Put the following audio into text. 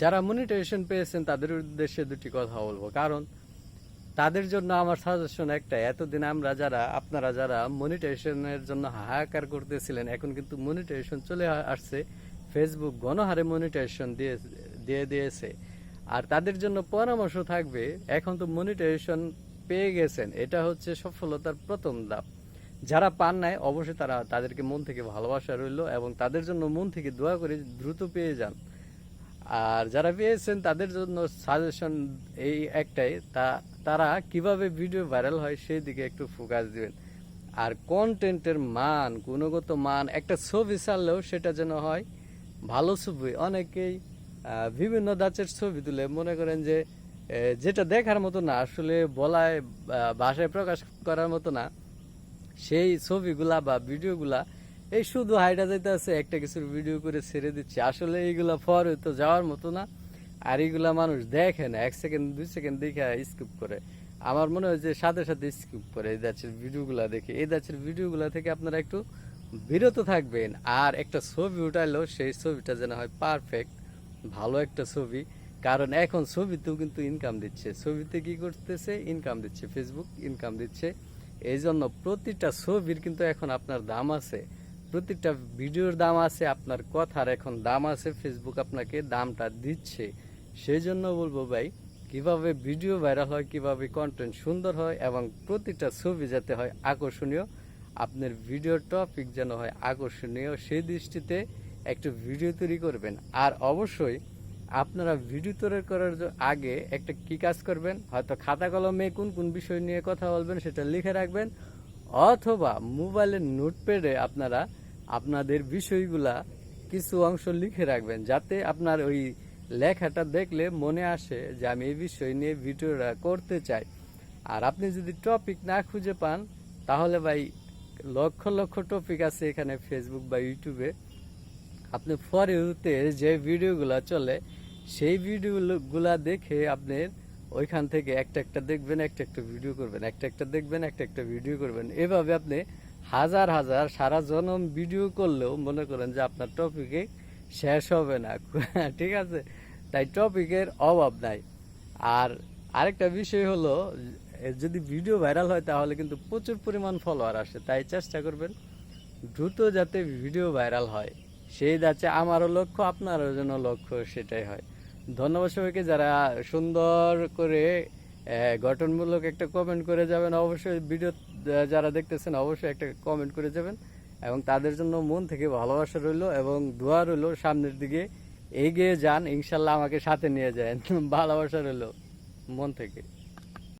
যারা মনিটাইজেশন পেয়েছেন, তাদের উদ্দেশ্যে দুটি কথা বলব। কারণ তাদের জন্য আমার সাজেশন একটা এতদিন আমরা যারা, আপনারা যারা মনিটাইজেশনের জন্য হাহাকার করতেছিলেন, এখন কিন্তু মনিটাইজেশন চলে আসছে। ফেসবুক গণহারে মনিটাইজেশন দিয়ে দিয়ে দিয়েছে। আর তাদের জন্য পরামর্শ থাকবে, এখন তো মনিটাইজেশন পেয়ে গেছেন। এটা হচ্ছে সফলতার প্রথম ধাপ। যারা পান নাই, অবশ্যই তারা তাদেরকে মন থেকে ভালোবাসা রইল এবং তাদের জন্য মন থেকে দোয়া করে দ্রুত পেয়ে যান। আর যারা পেয়েছেন তাদের জন্য সাজেশন এই একটাই, তা, তারা কীভাবে ভিডিও ভাইরাল হয় সেই দিকে একটু ফোকাস দিবেন। আর কন্টেন্টের মান, গুণগত মান, একটা ছবি ছাড়লেও সেটা যেন হয়, ভালো ছবি। অনেকেই বিভিন্ন দাঁচের ছবি তুলে মনে করেন যে যেটা দেখার মতো না, আসলে বলায় ভাষায় প্রকাশ করার মতো না, সেই ছবিগুলা বা ভিডিওগুলা এই শুধু হাইটা যাইতে আছে, একটা কিছুর ভিডিও করে ছেড়ে দিচ্ছে। আসলে এইগুলা পরে তো যাওয়ার মতো না। আর এইগুলা মানুষ দেখে না, এক সেকেন্ড দুই সেকেন্ড দেখে স্কিপ করে। আমার মনে হয় যে সাথে সাথে স্কিপ করে এই দাচের ভিডিওগুলা দেখে। এই দাচের ভিডিওগুলা থেকে আপনারা একটু বিরত থাকবেন। আর একটা ছবি উঠাইলেও সেই ছবিটা যেন হয় পারফেক্ট ভালো একটা ছবি। কারণ এখন ছবিতেও কিন্তু ইনকাম দিচ্ছে। ছবিতে কি করতেছে? ইনকাম দিচ্ছে ফেসবুক ইনকাম দিচ্ছে। এই জন্য প্রতিটা ছবির কিন্তু এখন আপনার দাম আছে। প্রতিটা ভিডিওর দাম আছে, আপনার কথার এখন দাম আছে ফেসবুক আপনাকে দামটা দিচ্ছে। সেই জন্য বলব ভাই, কীভাবে ভিডিও ভাইরাল হয়, কীভাবে কন্টেন্ট সুন্দর হয় এবং প্রতিটা ছবি যাতে হয় আকর্ষণীয়, আপনার ভিডিও টপিক যেন হয় আকর্ষণীয়, সেই দৃষ্টিতে একটু ভিডিও তৈরি করবেন। আর অবশ্যই আপনারা ভিডিও তৈরি করার আগে একটা কি কাজ করবেন? হয়তো খাতা কলমে কোন কোন বিষয় নিয়ে কথা বলবেন সেটা লিখে রাখবেন, অথবা মোবাইলের নোটপ্যাডে আপনারা আপনাদের বিষয়গুলা কিছু অংশ লিখে রাখবেন, যাতে আপনার ওই লেখাটা দেখলে মনে আসে যে আমি এই বিষয় নিয়ে ভিডিওটা করতে চাই। আর আপনি যদি টপিক না খুঁজে পান, তাহলে ভাই লক্ষ লক্ষ টপিক আছে এখানে ফেসবুক বা ইউটিউবে আপনি ফর যে ভিডিওগুলো চলে, সেই ভিডিওগুলা দেখে আপনি ওইখান থেকে একটা একটা দেখবেন, একটা একটা ভিডিও করবেন, একটা একটা দেখবেন, একটা একটা ভিডিও করবেন। এভাবে আপনি হাজার হাজার সারা জনম ভিডিও করলেও মনে করেন যে আপনার টপিকে শেষ হবে না। ঠিক আছে? তাই টপিকের অভাব নাই। আর আরেকটা বিষয় হলো যদি ভিডিও ভাইরাল হয় তাহলে কিন্তু প্রচুর পরিমাণ ফলোয়ার আসে। তাই চেষ্টা করবেন দ্রুত যাতে ভিডিও ভাইরাল হয়। সেই যাচ্ছে আমারও লক্ষ্য, আপনারও জন্য লক্ষ্য সেটাই হয়। ধন্যবাদ সবাইকে যারা সুন্দর করে গঠনমূলক একটা কমেন্ট করে যাবেন। অবশ্যই ভিডিও যারা দেখতেছেন, অবশ্যই একটা কমেন্ট করে যাবেন। এবং তাদের জন্য মন থেকে ভালোবাসা রইল এবং দোয়া রইল সামনের দিকে। এগিয়ে যান, ইনশাল্লাহ আমাকে সাথে নিয়ে যায় ভালোবাসা রইল মন থেকে।